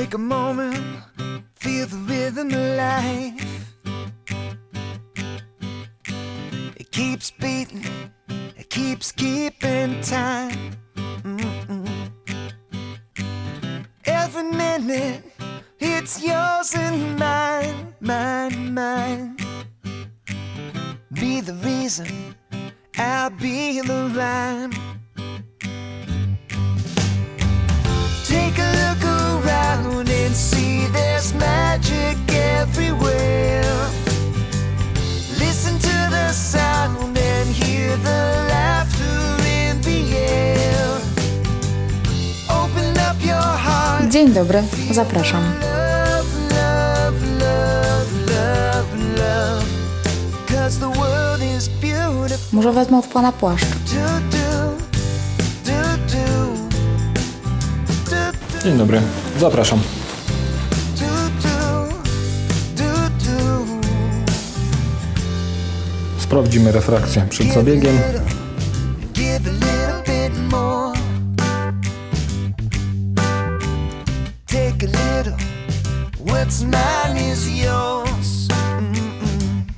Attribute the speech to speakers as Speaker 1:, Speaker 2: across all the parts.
Speaker 1: Take a moment, feel the rhythm of life. It keeps beating, it keeps keeping time. Mm-mm. Every minute, it's yours and mine, mine, mine. Be the reason, I'll be the rhyme.
Speaker 2: Dzień dobry, zapraszam. Może wezmę od pana płaszcz.
Speaker 3: Dzień dobry, zapraszam. Sprawdzimy refrakcję przed zabiegiem.
Speaker 1: Little. What's mine is yours. Mm-mm.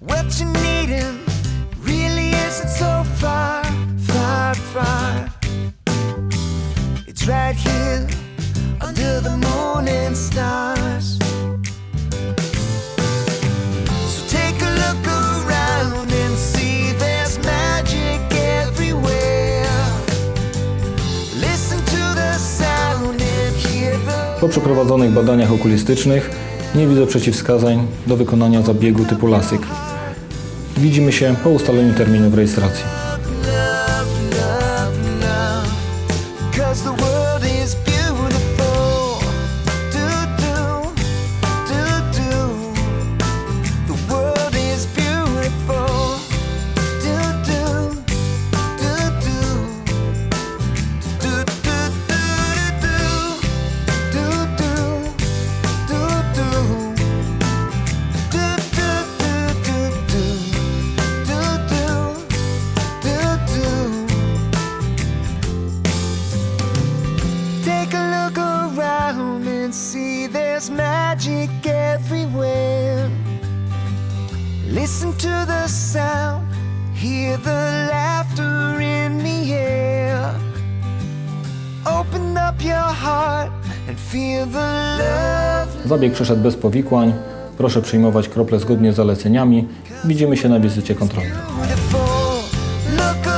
Speaker 1: What you're needing really isn't so far, far, far. It's right here under the morning stars.
Speaker 3: Po przeprowadzonych badaniach okulistycznych nie widzę przeciwwskazań do wykonania zabiegu typu LASIK. Widzimy się po ustaleniu terminów rejestracji.
Speaker 1: There's magic everywhere. Listen to the sound, hear the laughter in the air. Open up your heart and feel the love.
Speaker 3: Zabieg przeszedł bez powikłań. Proszę przyjmować krople zgodnie z zaleceniami. Widzimy się na wizycie kontrolnej.
Speaker 1: beautiful. Look